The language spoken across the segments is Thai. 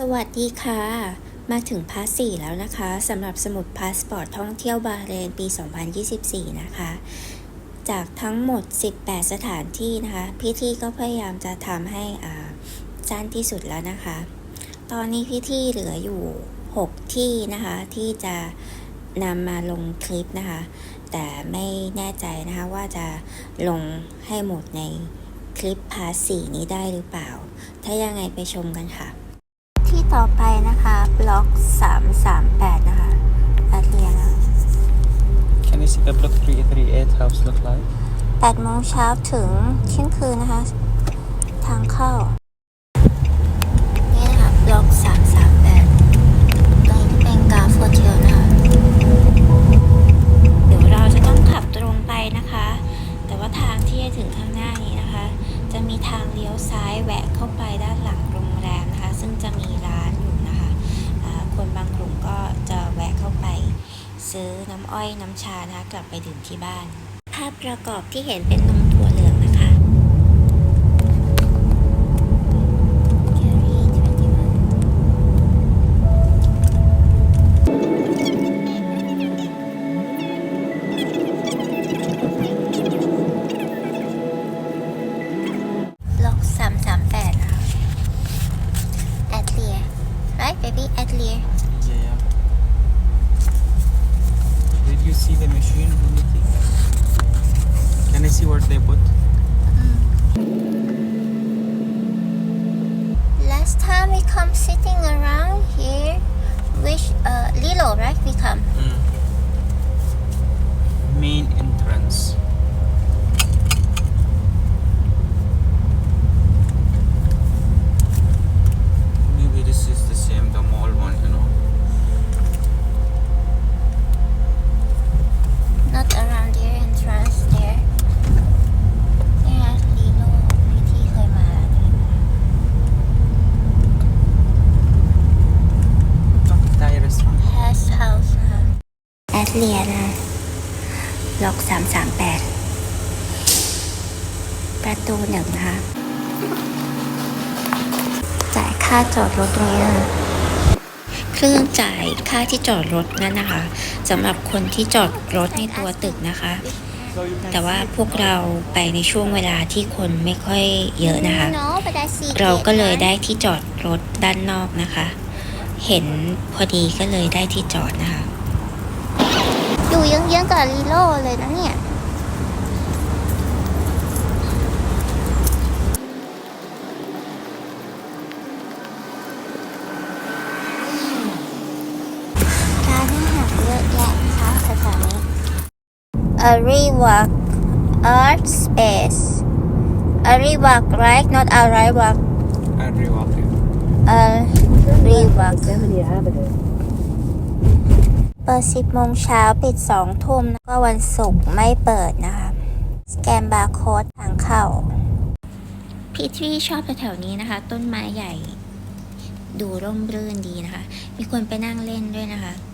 สวัสดีค่ะ มาถึงพาร์ท4แล้วนะคะสำหรับสมุดพาสปอร์ตท่องเที่ยวบาห์เรนปี 2024 นะคะ จากทั้งหมด 18 สถานที่นะคะ พี่ที่ก็พยายามจะทำให้อ่าสั้นที่สุดแล้วนะคะ ตอนนี้พี่ที่เหลืออยู่ 6 ที่นะคะ ที่จะนำมาลงคลิปนะคะ แต่ไม่แน่ใจนะคะว่าจะลงให้หมดในคลิปพาร์ท4นี้ได้หรือเปล่า ถ้ายังไงไปชมกันค่ะ ที่ต่อไปนะคะบล็อก338 นะคะอาเรียนะ Can you see the block 338 house look like? 8โมงเช้าถึงเที่ยงคืนนะคะ ทางเข้า ที่เห็นเป็นนม ค่าจอดรถตรงนี้นะคะเครื่องจ่ายค่าที่จอดรถนั่นนะคะสำหรับคนที่จอดรถในตัวตึกนะคะ แต่ว่าพวกเราไปในช่วงเวลาที่คนไม่ค่อยเยอะนะคะ เราก็เลยได้ที่จอดรถด้านนอกนะคะ เห็นพอดีก็เลยได้ที่จอดนะคะ อยู่เยื้องๆกับลีโลเลยนะเนี่ย ร้านอาหารเยอะแยะนะคะแถวๆนี้ a r i w a k Art Space a r i w a k right not a r i w a k Andre Walker. a r i w a k Yosemite Avenue. เปิด 10โมงเช้าปิด 2 ทุ่มแล้วก็วันศุกร์ไม่เปิดนะคะ สแกนบาร์โค้ดทางเข้า พี่ที่ชอบแถวๆนี้นะคะ ต้นไม้ใหญ่ ดูร่มรื่นดีนะคะ มีคนไปนั่งเล่นด้วยนะคะเอ่อ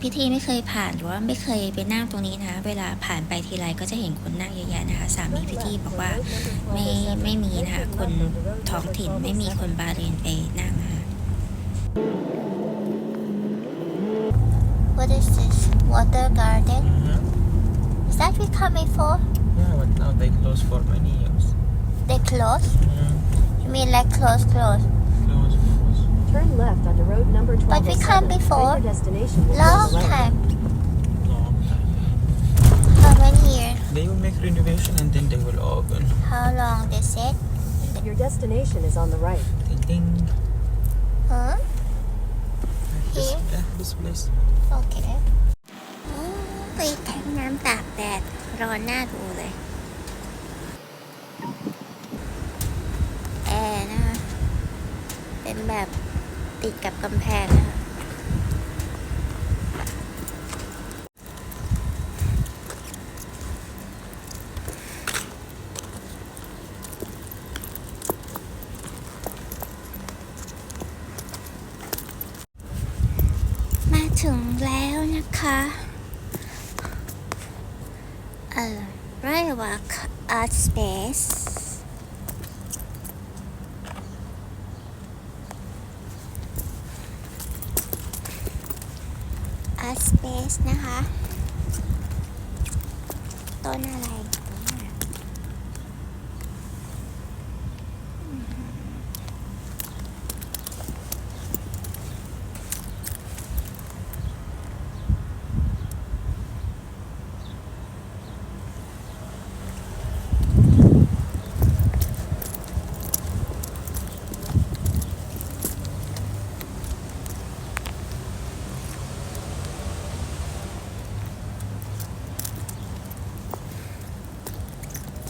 พี่ที่ไม่เคยผ่านหรือว่าไม่เคยไปนั่งตรงนี้นะคะเวลาผ่านไปทีไรก็จะเห็นคนนั่งเยอะแยะนะคะสามีพี่ที่บอกว่าไม่ไม่มีนะคะคนท้องถิ่นไม่มีคนบาห์เรนไปนั่งนะคะ What is this? Water garden? Mhm. Is that we coming for? Yeah, but now they close for many years. They close? You mean like close, close? Close, close. Turn left onto road number 12. But we come before. Your destination will be on Long the left. time. Long time. How many years? They will make renovation and then they will open. How long they said? Your destination is on the right. Ding ding. Huh? This, Here? yeah, this place. โอเคไปแทงน้ำตากแดด ร้อนหน้าดูเลย แอร์นะคะ เป็นแบบ ติดกับกำแพงนะคะมาถึงแล้วนะคะเอ่อไรวักอาร์ตสเปซ สเปซนะคะ ต้นอะไรเนี่ย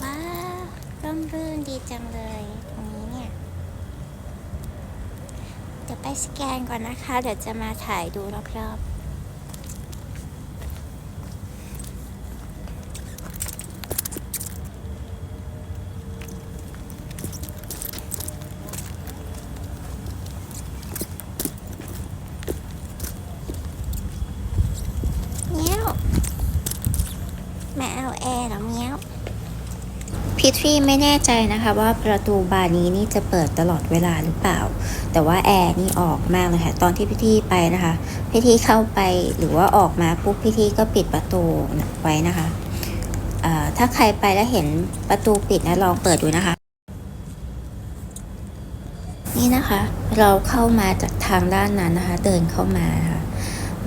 ว้าว รื่นดีจังเลยตรงนี้เนี่ย เดี๋ยวไปสแกนก่อนนะคะ เดี๋ยวจะมาถ่ายดูรอบๆเงี้ยวมาเอาแอร์เหรอเงี้ยว พิทรี ไม่แน่ใจนะคะว่าประตูบานนี้นี่จะเปิดตลอดเวลาหรือเปล่า แต่ว่าแอร์นี่ออกมากเลยค่ะ ตอนที่พิธีไปนะคะ พิธีเข้าไปหรือว่าออกมาปุ๊บพิธีก็ปิดประตูไว้นะคะ ถ้าใครไปแล้วเห็นประตูปิดนะลองเปิดดูนะคะ นี่นะคะ เราเข้ามาจากทางด้านนั้นนะคะ เดินเข้ามานะคะ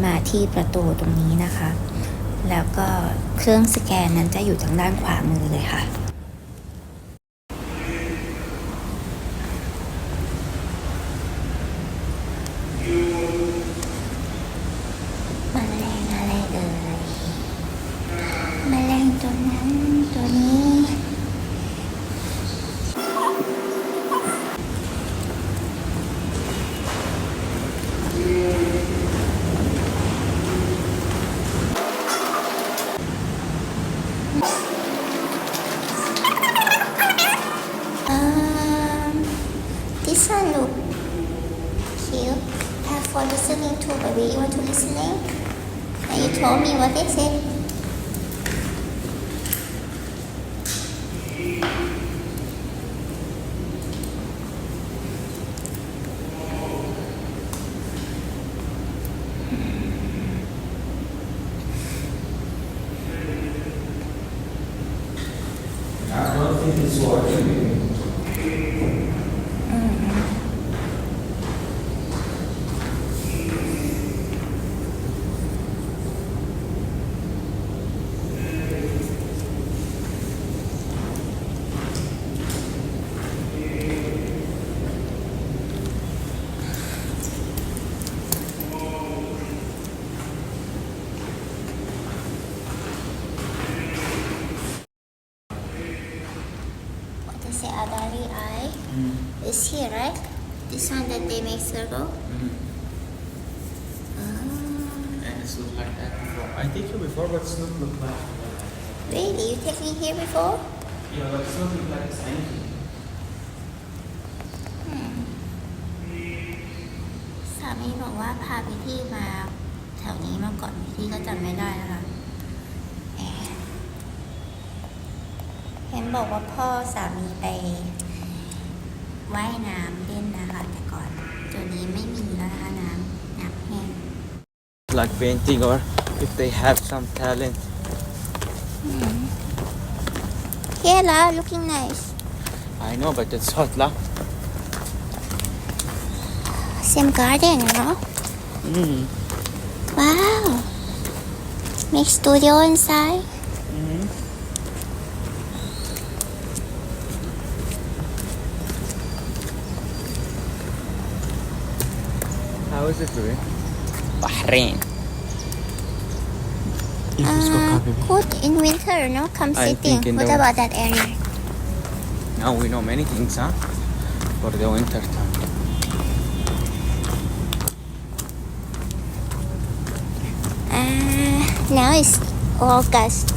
มาที่ประตูตรงนี้นะคะ แล้วก็เครื่องสแกนนั้นจะอยู่ทางด้านขวามือเลยค่ะ in his large community. It's looked like that before. I think you before, but it's not look like. really? You take me here before? Yeah, but it's not look like it's empty. สามีบอกว่าพาไปที่มาแถวนี้มาก่อนพี่ก็จำไม่ได้นะคะแอบเห็นบอกว่าพ่อสามีไปว่ายน้ำเล่นนะคะแต่ก่อนตัวนี้ไม่มีแล้วนะคะน้ำน้ำแห้ง like painting or if they have some talent. Mm. Here, La, looking nice. I know, but it's hot, La. Same garden, no? Mm. Mm-hmm. Wow. Make studio inside. Mm-hmm. How is it doing? Bahrain. uh, good in winter no come I sitting think in what the- about that area Now we know many things, huh? For the winter time. uh, now it's August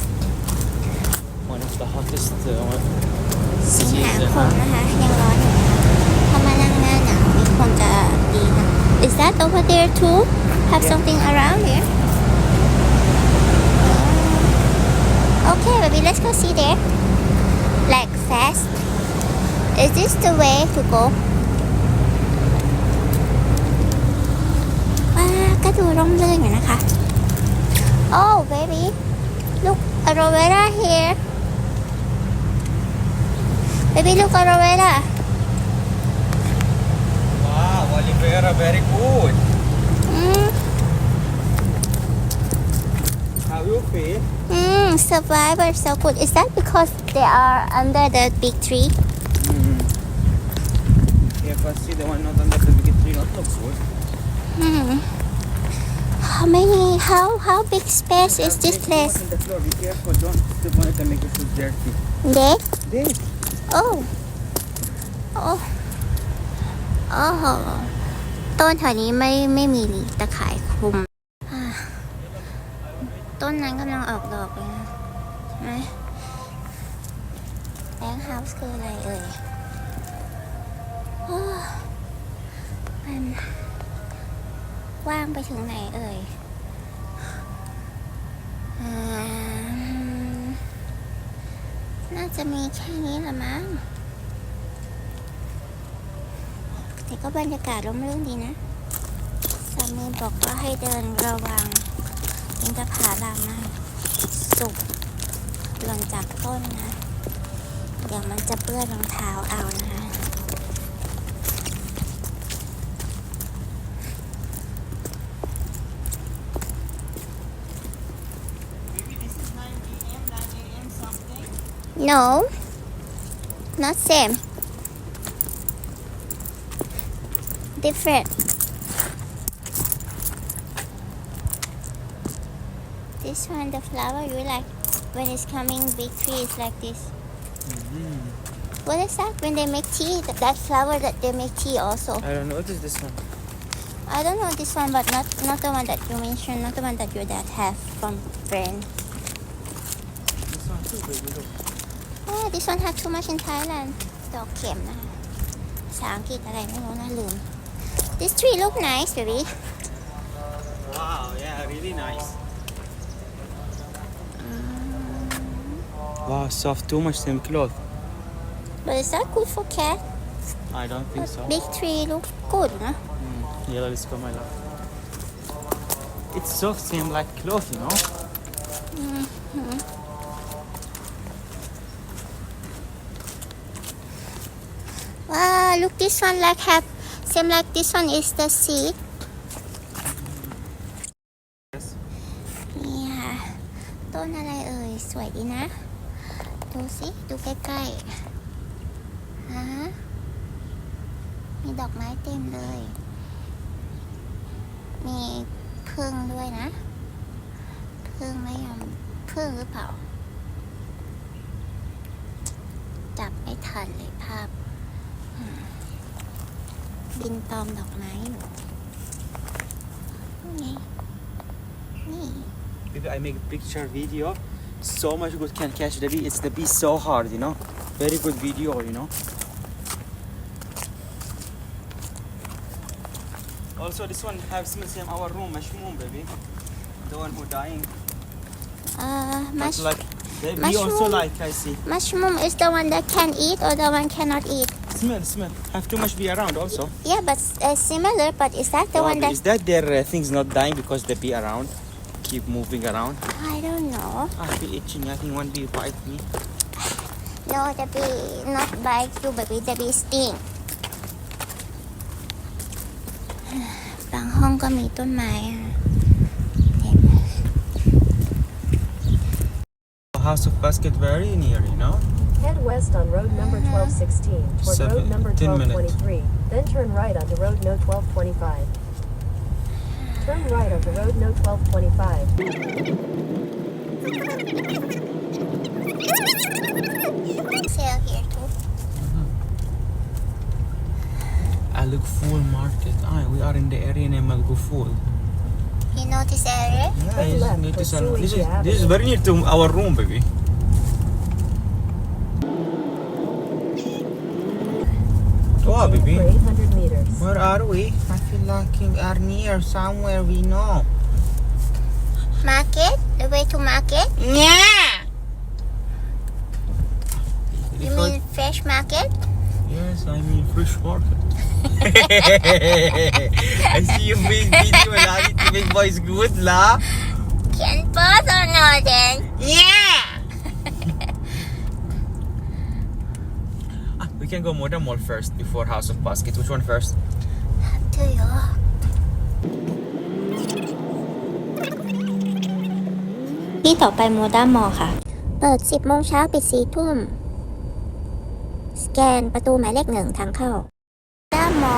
One of the hottest. Uh, one- สิงหาคมนะคะยังร้อนอยู่ถ้ามานั่งหน้าหนาวนี่คงจะดีนะ Is that over there too? Have something around here? Okay, baby, let's go see there. Like fast. Is this the way to go? ว้าก็ดูร่มรื่นอยู่นะคะ Oh, baby. Look, aloe vera here. Baby, look, aloe vera. Wow, aloe vera, very good. Mm, How you feel? mm, survivor, so good. Is that because they are under the big tree? Mm. Yeah, but see the one not under the big tree not look good. Hmm. How many, how, how big space is this There's too place? much in the floor. Be careful, don't step on it and make it too dirty. There? There. Oh. Oh. โอ้โหต้นแถวนี้ไม่ไม่มีตะข่ายคลุม ออกดอกเลยนะไหมแบงค์เฮาส์คืออะไรเอ่ยโอ้มันว่างไปถึงไหนเอ่ยอ่าน่าจะมีแค่นี้ละมั้งแต่ก็บรรยากาศร่มรื่นดีนะ สามีบอกว่าให้เดินระวังอินทผาลัมนะ สุกหล่นจากต้นนะ เดี๋ยวมันจะเปื้อนรองเท้าเอานะคะ No not same different this one the flower you like when it's coming big trees like this what is that when they make tea that, that flower that they make tea also I don't know. What is this one? I don't know this one but not not the one that you mentioned not the one that your dad have from friend This one too, baby. Look. Oh, this one had too much in Thailand ดอกเข็มนะคะภาษาอังกฤษอะไรไม่รู้นะลืม This tree look nice baby Wow, yeah, really nice. Wow, soft, too much same cloth. but is that good for cat I don't think so. big tree look good นะ Mm. Yeah, let's go, my love. It's soft, same like cloth, you know. Hmm. wow look this one like have same like this one is the seed ทันเลยภาพอืมบินตอมดอกไม้อยู่นี่ไง นี่ Maybe I make picture video. So much good can catch the bee. It's the bee so hard, you know. Very good video, you know. Also, this one have smell same our room, mushroom, baby. The one who dying. Uh, But mush- like, the bee also mushroom. like I see. mushroom is the one that can eat or the one cannot eat. Smell, smell. Have too much bee around also. Yeah, but uh, similar. But is that the Oh, one that Is that their uh, things not dying because the bee around? Keep moving around. I don't know. I feel itching. I think one bee bite me. No, the bee not bite you, baby. The bee sting. บางห้องก็มีต้นไม้อะ House of Basket very near, you know. Head west on road number 1216 toward Seven- road number 10 minutes. 1223. Then turn right onto road no 1225. Turn right onto road no 1225. Sale here too. Al Ghuful Market. Ah, we are in the area named Al. You know this area? Yeah, Turn it's left near to for this is this is very near to our room, baby. Oh, For baby. 800 meters. Where are we? I feel like we are near somewhere we know. Market? The way to market? Yeah. You mean fresh market? Yes, I mean fish market. I see you make video and I need to make voice good la. can pause or not then Yeah! ah, we can go Moda Mall first before House of Baskets. Which one first? to you ที่ต่อไปโมด้ามอค่ะ เปิด 10โมงเช้าปิด4ทุ่ม สแกนประตูหมายเลขหนึ่งทางเข้าด้า มอ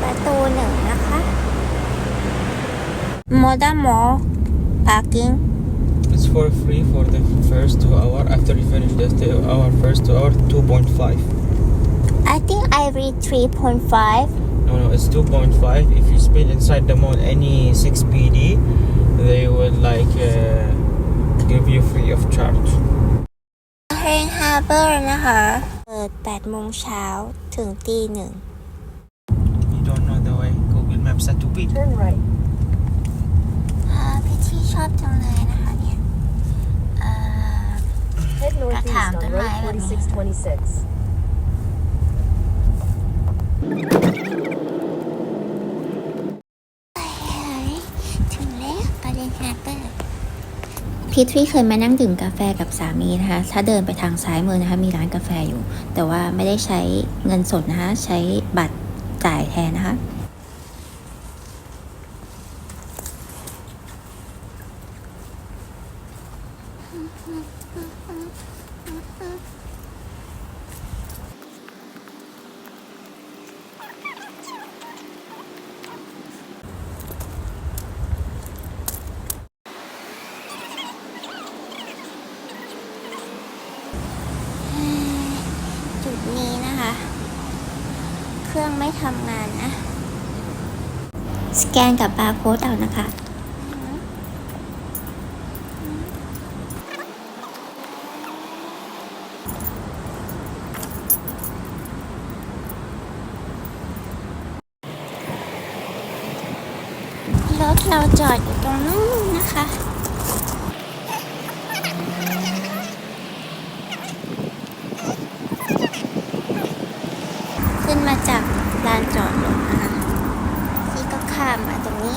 ประตูหนึ่งนะคะโมด้ามอ parking It's for free for the first two hour. After you finish the stay our first two hour, 2.5. I think I read 3.5 No, no, it's 2.5. If you spend inside the mall any 6 PD, they will like uh, give you free of charge. เฮงฮาร์เบอร์นะคะ เปิด8โมงเช้าถึงตีหนึ่ง You don't know the way. Google Maps at 2 p Turn right. อ่าพี่ที่ชอบจังเลยนะคะเนี่ยเอ่อ Head northeast thảm on tới Road mai rồi. 4626. ถึงแล้วประเด็นฮาร์เบอร์ พีทรีเคยมานั่งดื่มกาแฟกับสามีนะคะ ถ้าเดินไปทางซ้ายมือนะคะ มีร้านกาแฟอยู่ แต่ว่าไม่ได้ใช้เงินสดนะคะ ใช้บัตรจ่ายแทนนะคะ จุดนี้นะคะ เครื่องไม่ทำงานนะ สแกนกับบาร์โค้ดเอานะคะรถเราจอดอยู่ตรงนู้นนะคะ ขึ้นมาจากลานจอดรถนะคะที่ก็ข้ามมาตรงนี้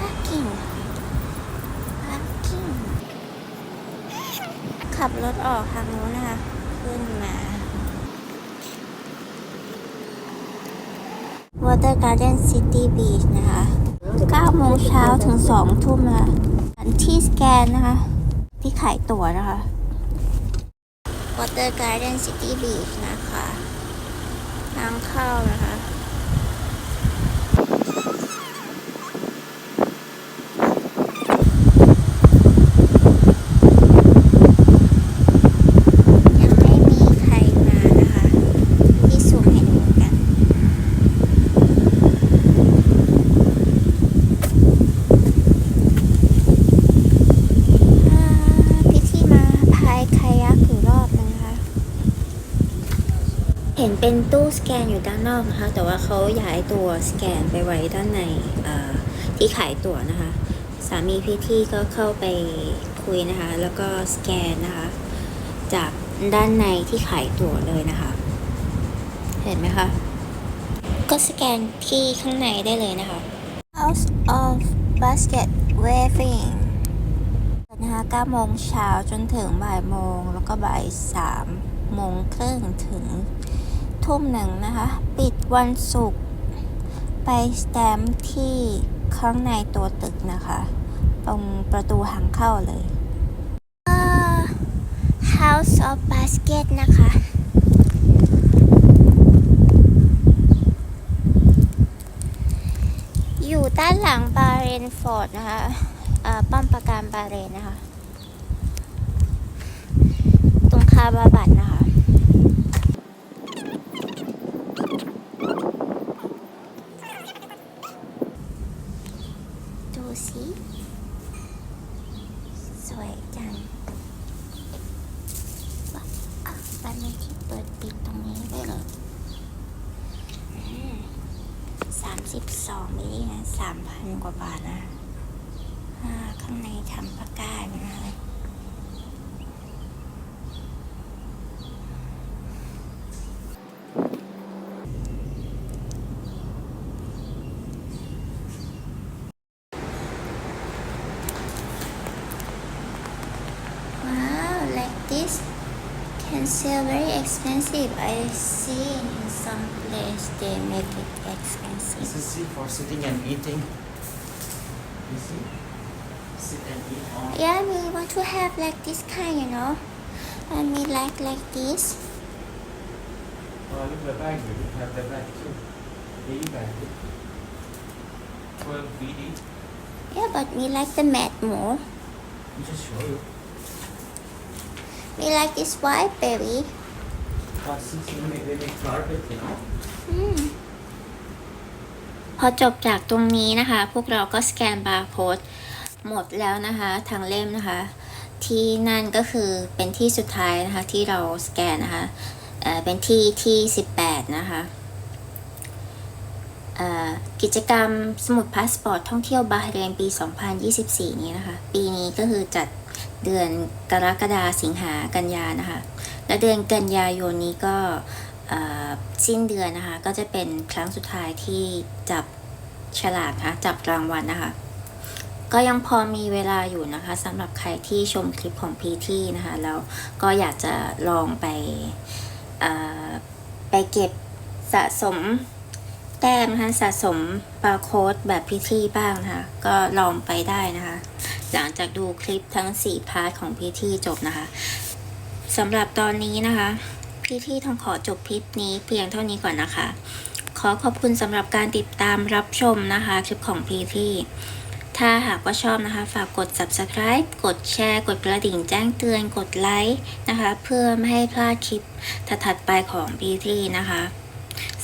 parking parking ขับรถออกทางนู้นนะคะ ขึ้นมา Water Garden City Beach นะคะ9โมงเช้าถึง 2 ทุ่มนะคะอันที่สแกนนะคะ ที่ขายตั๋วนะคะ Water Garden City Beach นะคะ ทางเข้านะคะ ยังไม่มีใครมานะคะ ที่สูงให้ดูกัน อ่าพี่ที่มาพายคายักอยู่รอบนึงนะคะ เป็นตู้สแกนอยู่ด้านนอกนะคะ แต่ว่าเขาย้ายตัวสแกนไปไว้ด้านในที่ขายตั๋วนะคะ สามีพี่ที่ก็เข้าไปคุยนะคะ แล้วก็สแกนนะคะ จากด้านในที่ขายตั๋วเลยนะคะ เห็นไหมคะ ก็สแกนที่ข้างในได้เลยนะคะ House of Basket Weaving นะคะ9โมงเช้าจนถึงบ่ายโมง แล้วก็บ่าย3โมงครึ่งถึง ทุ่มหนึ่งนะคะ ปิดวันศุกร์ไปสแตมที่ข้างในตัวตึกนะคะ ตรงประตูทางเข้าเลย House of Basket นะคะ อยู่ด้านหลังบาเรนฟอร์ดนะคะป้อมปราการบาเรนนะคะ ตรงคาบาบัตนะคะ pencil very expensive I see in some place they make it expensive This is it for sitting and eating. You see? Sit and eat on. Yeah, we want to have like this kind, you know. And we like like this. Oh, look at the bag. You have the bag too. Baby bag. 12 BD. Yeah, but we like the mat more. You just show you. We like this white, baby. Mm. พอจบจากตรงนี้นะคะ พวกเราก็สแกนบาร์โค้ดหมดแล้วนะคะทางเล่มนะคะ ที่นั่นก็คือเป็นที่สุดท้ายนะคะ ที่เราสแกนนะคะเเป็นที่ที่ 18 นะคะกิจกรรมสมุดพาสปอร์ตท่องเที่ยวบาห์เรนปี 2024 นี้นะคะ ปีนี้ก็คือจัด เดือนกรกฎาสิงหากันยานะคะ และเดือนกันยายนนี้ก็สิ้นเดือนนะคะ ก็จะเป็นครั้งสุดท้ายที่จับฉลากนะคะจับรางวัลนะคะ ก็ยังพอมีเวลาอยู่นะคะสำหรับใครที่ชมคลิปของพีที่นะคะแล้วก็อยากจะลองไปไปเก็บสะสมแต้มนะคะสะสมบาร์โค้ดแบบพิธีบ้างนะคะก็ลองไปได้นะคะ หลังจากดูคลิปทั้ง 4 พาร์ทของพิธีจบนะคะสำหรับตอนนี้นะคะพี่ที่ต้องขอจบคลิปนี้เพียงเท่านี้ก่อนนะคะ ขอขอบคุณสำหรับการติดตามรับชมนะคะคลิปของพี่ที่ถ้าหากว่าชอบนะคะ ฝากกด subscribe กดแชร์ กดกระดิ่งแจ้งเตือน กดไลค์นะคะ เพื่อไม่ให้พลาดคลิปถัดไปของพี่ที่นะคะ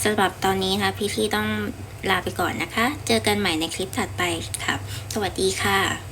สำหรับตอนนี้นะคะพี่ที่ต้องลาไปก่อนนะคะ เจอกันใหม่ในคลิปถัดไปครับ สวัสดีค่ะ